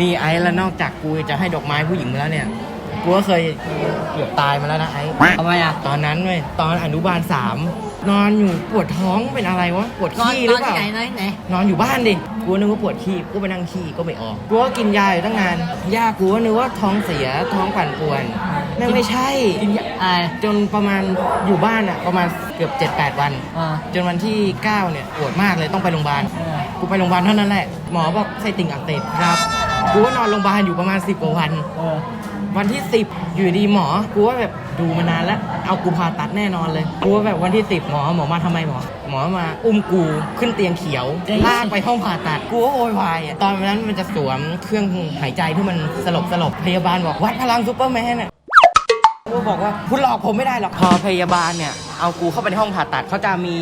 นี่ไอ้แล้วนอกจากกูจะให้ดอกไม้ผู้หญิงมาแล้วเนี่ย กูก็เคยเกือบตายมาแล้วนะไอ้ทำไมอะตอนนั้นเว้ยตอนอนุบาลสามนอนอยู่ปวดท้องเป็นอะไรวะปวดนอนขี้หนรืออนเปที่ล่า ไหนไหนไหนนอนอยู่บ้านดิ กูนึกว่าปวดขี้ กูไปนั่งขี้ก็ไม่ออก กูก็กินยาอยู่ตั้งนาน ยากูก็นึกว่าท้องเสีย ท้องปั่นป่วนแม่งไม่ใช่ กินยาอ่าจนประมาณอยู่บ้านอะประมาณเกือบ 7-8 วัน อ่าจนวันที่ 9 เนี่ยปวดมากเลยต้องไปโรงพยาบาล เออกูไปโรงพยาบาลเท่านั้นแหละ หมอบอกไส้ติ่งอักเสบครับ กูก็นอนโรงพยาบาลอยู่ประมาณ10กว่าวัน เออ วันที่10อยู่ดีหมอ กูว่าแบบดูมานานแล้ว เอากูผ่าตัดแน่นอนเลย กูว่าแบบวันที่10หมอหมอมาทำไมหมอ หมอมาอุ้มกูขึ้นเตียงเขียวลากไปห้องผ่าตัด กูก็โวยวายอะตอนนั้นมันจะสวมเครื่องหายใจที่มันสลบสลบพยาบาลบอกวัดพลังซูเปอร์แมนอะ กูบอกว่าคุณหลอกผมไม่ได้หรอก พอพยาบาลเนี่ย เอากูเข้าไปในห้องผ่าตัดเขาจะมี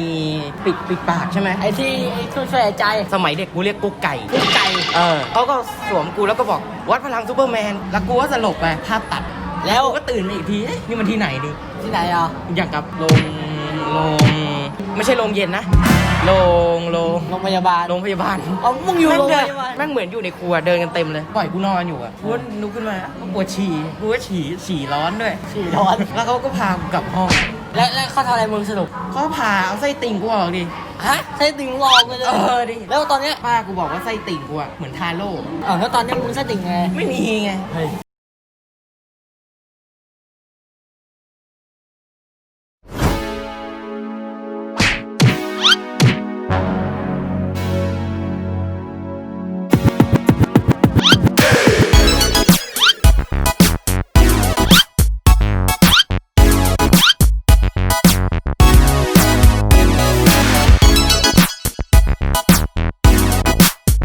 ปิดปิดปากใช่ไหมไอ้ที่ไอ้ช่วยช่วยหายใจสมัยเด็กกูเรียกกุ๊กไก่ กุ๊กไก่เออเขาก็สวมกูแล้วก็บอกวัดพลังซูเปอร์แมน แล้วกูก็สลบไปภาพตัด แล้วกูก็ตื่นมาอีกทีเอ๊ะนี่มันที่ไหนดิที่ไหนอะอย่างกับโรงโรงไม่ใช่โรงเย็นนะ โรงโรงโรงพยาบาลโรงพยาบาลเอามึงอยู่โรงพแม่งยาบาลแม่งเหมือนอยู่ในครัวเดินกันเต็มเลยปล่อยกูนอนอยู่อะกูก็ลุกขึ้นมาก็ปวดฉี่กูก็ฉี่ฉี่ร้อนด้วยฉี่ร้อน แล้วเขาก็พากูกลับห้องและและเขาทำอะไรมึงสรุปเขาพาเอาไส้ติ่งกูออกดิฮะใช่ติ่งลองเลยเออดิแล้วตอนเนี้ยป้ากูบอกว่าไส้ติ่งกูอะเหมือนทาโร่เออแล้วตอนเนี้ยมึงใช่ติ่งไงไม่มีไงเฮ้ย